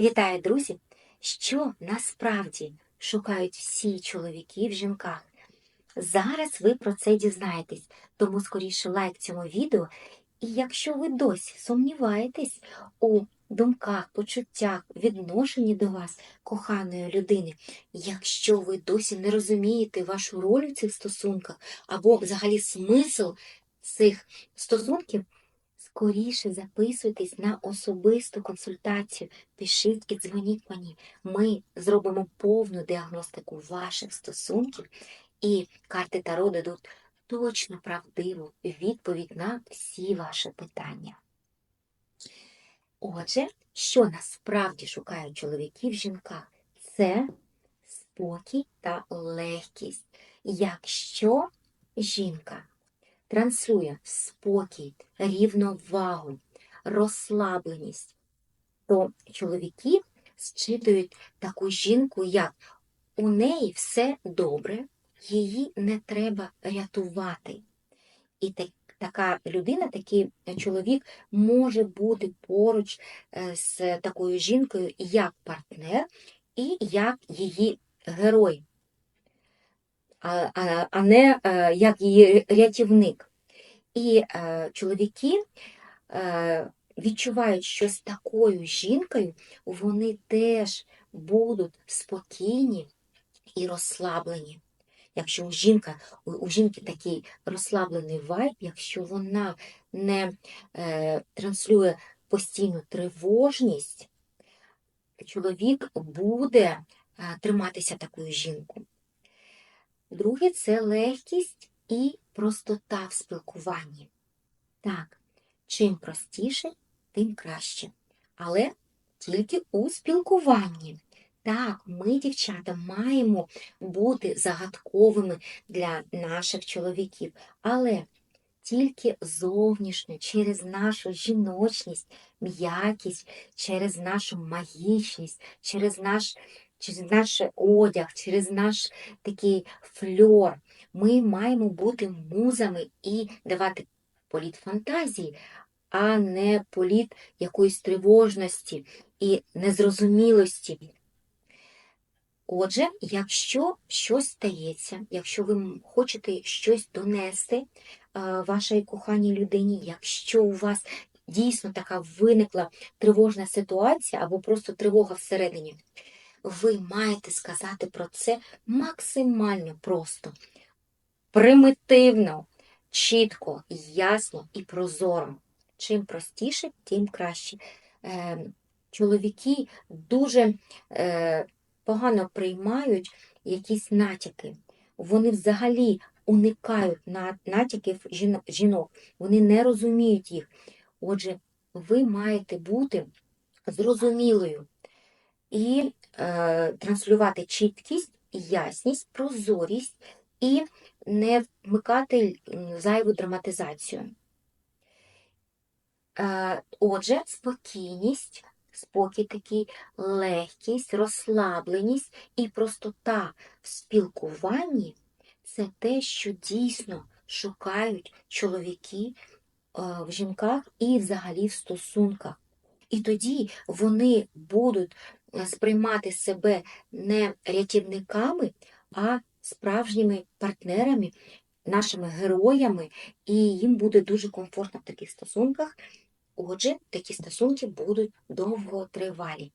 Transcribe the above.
Вітаю, друзі! Що насправді шукають всі чоловіки в жінках? Зараз ви про це дізнаєтесь, тому скоріше лайк цьому відео. І якщо ви досі сумніваєтесь у думках, почуттях, відношенні до вас, коханої людини, якщо ви досі не розумієте вашу роль у цих стосунках або взагалі смисл цих стосунків, скоріше записуйтесь на особисту консультацію, пишіть і дзвоніть мені. Ми зробимо повну діагностику ваших стосунків, і карти Таро дадуть точно правдиву відповідь на всі ваші питання. Отже, що насправді шукають чоловіки в жінках? Це спокій та легкість. Якщо жінка транслює спокій, рівновагу, розслабленість, то чоловіки зчитують таку жінку, як у неї все добре, її не треба рятувати. І так, така людина, такий чоловік може бути поруч е, з такою жінкою як партнер і як її герой, а, не е, як її рятівник. І е, чоловіки е, відчувають, що з такою жінкою вони теж будуть спокійні і розслаблені. Якщо у жінка, у жінки такий розслаблений вайб, якщо вона не е, транслює постійну тривожність, чоловік буде е, триматися такою жінкою. Друге це легкість і простота в спілкуванні. Так, чим простіше, тим краще. Але тільки у спілкуванні. Так, ми, дівчата, маємо бути загадковими для наших чоловіків, але тільки зовнішньо, через нашу жіночність, м'якість, через нашу магічність, через наш, через наш одяг, через наш такий фльор. Ми маємо бути музами і давати політ фантазії, а не політ якоїсь тривожності і незрозумілості. Отже, якщо щось стається, якщо ви хочете щось донести вашій коханій людині, якщо у вас дійсно така виникла тривожна ситуація або просто тривога всередині, ви маєте сказати про це максимально просто, примітивно, чітко, ясно і прозоро. Чим простіше, тим краще. Е, Чоловіки дуже е, погано приймають якісь натяки. Вони взагалі уникають натяків жінок, вони не розуміють їх. Отже, ви маєте бути зрозумілою і транслювати чіткість, ясність, прозорість і не вмикати зайву драматизацію. Е, отже, спокійність спокій такий, легкість, розслабленість і простота в спілкуванні це те, що дійсно шукають чоловіки е, в жінках і взагалі в стосунках. І тоді вони будуть е, сприймати себе не рятівниками, а справжніми партнерами, нашими героями, і їм буде дуже комфортно в таких стосунках. Отже, такі стосунки будуть довготривалі.